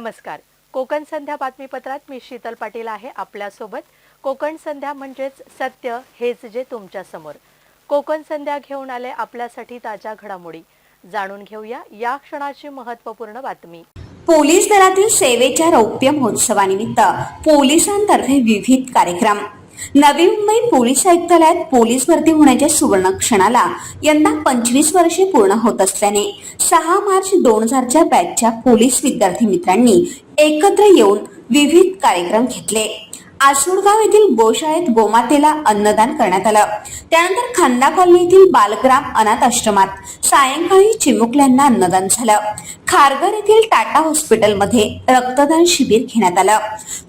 नमस्कार. कोकण संध्या बातमीपत्रात मी शीतल पाटील आहे आपल्यासोबत. कोकण संध्या म्हणजेच सत्य हेच जे तुमच्यासमोर. कोकण संध्या घेऊन आले आपल्यासाठी ताज्या घडामोडी. जाणून घेऊया या क्षणाची महत्त्वपूर्ण बातमी. पोलीस दलातील सेवेच्या रौप्य महोत्सवानिमित्त पोलिसांतर्फे विविध कार्यक्रम. नवी मुंबई पोलीस आयुक्तालयात पोलीस भरती होण्याच्या सुवर्ण क्षणाला यंदा पंचवीस वर्षे पूर्ण होत असल्याने सहा मार्च दोन हजारच्या बॅचच्या पोलीस विद्यार्थी मित्रांनी एकत्र येऊन विविध कार्यक्रम घेतले. आसुरगाव येथील गोशाळेत गोमातेला अन्नदान करण्यात आलं. त्यानंतर खांदा कॉलनी येथील बालग्राम अनाथ आश्रमात सायंकाळी चिमुकल्यांना अन्नदान झालं. खारघर येथील टाटा हॉस्पिटलमध्ये रक्तदान शिबिर घेण्यात आलं.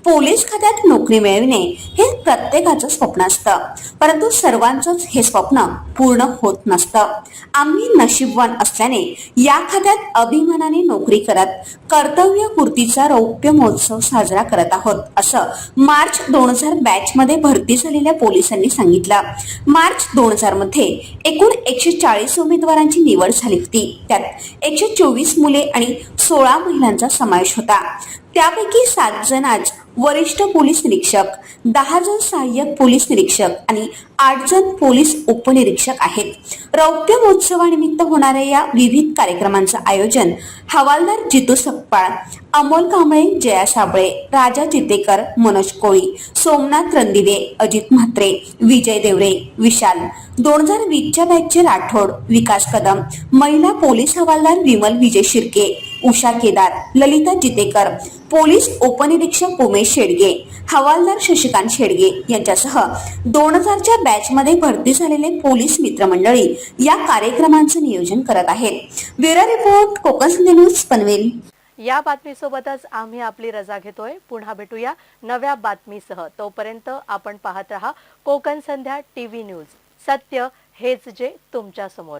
पोलीस खात्यात नोकरी मिळविणे हे प्रत्येकाचं स्वप्न असतं. परंतु सर्वांचंच हे स्वप्न पूर्ण होत नसतं. आम्ही नशीबवान असल्याने या खात्यात अभिमानाने नोकरी करत कर्तव्य कुर्तीचा रौप्य महोत्सव साजरा करत आहोत असं मार्च दोन हजार बॅच मध्ये भरती झालेल्या पोलिसांनी सांगितलं. मार्च दोन हजारमध्ये एकूण एकशे चाळीस उमेदवारांची निवड झाली होती. त्यात एकशे चोवीस मुले आणि सोळा महिलांचा समावेश होता. त्यापैकी सात जण आज वरिष्ठ पोलीस निरीक्षक दहा जण सहाय्यक पोलीस निरीक्षक आणि आठ जण पोलीस उपनिरीक्षक आहेत. रौप्य महोत्सवानिमित्त होणाऱ्या या विविध कार्यक्रमांचं आयोजन हवालदार जितू सकपाळ अमोल कांबळे जया साबळे राजा चितेकर मनोज कोळी सोमनाथ रणदिवे अजित म्हात्रे विजय देवरे विशाल दोन हजार वीसच्या बॅचचे राठोड विकास कदम महिला पोलीस हवालदार विमल विजय शिर्के उषा केदार ललिता जितेकर पोलीस उपनिरीक्षक उमेश शेडगे हवालदार शशिकांत शेडगे यांच्यासह दोन हजारच्या बॅचमध्ये भरती झालेले पोलीस मित्रमंडळी या कार्यक्रमांचं नियोजन करत आहेत. वेरा रिपोर्ट कोकण न्यूज पनवेल. या बातमीसोबतच आम्ही आपली रजा घेतोय. पुन्हा भेटूया नव्या बातमीसह. तोपर्यंत आपण पाहत रहा कोकण संध्या टीव्ही न्यूज. सत्य हेच जे तुमच्यासमोर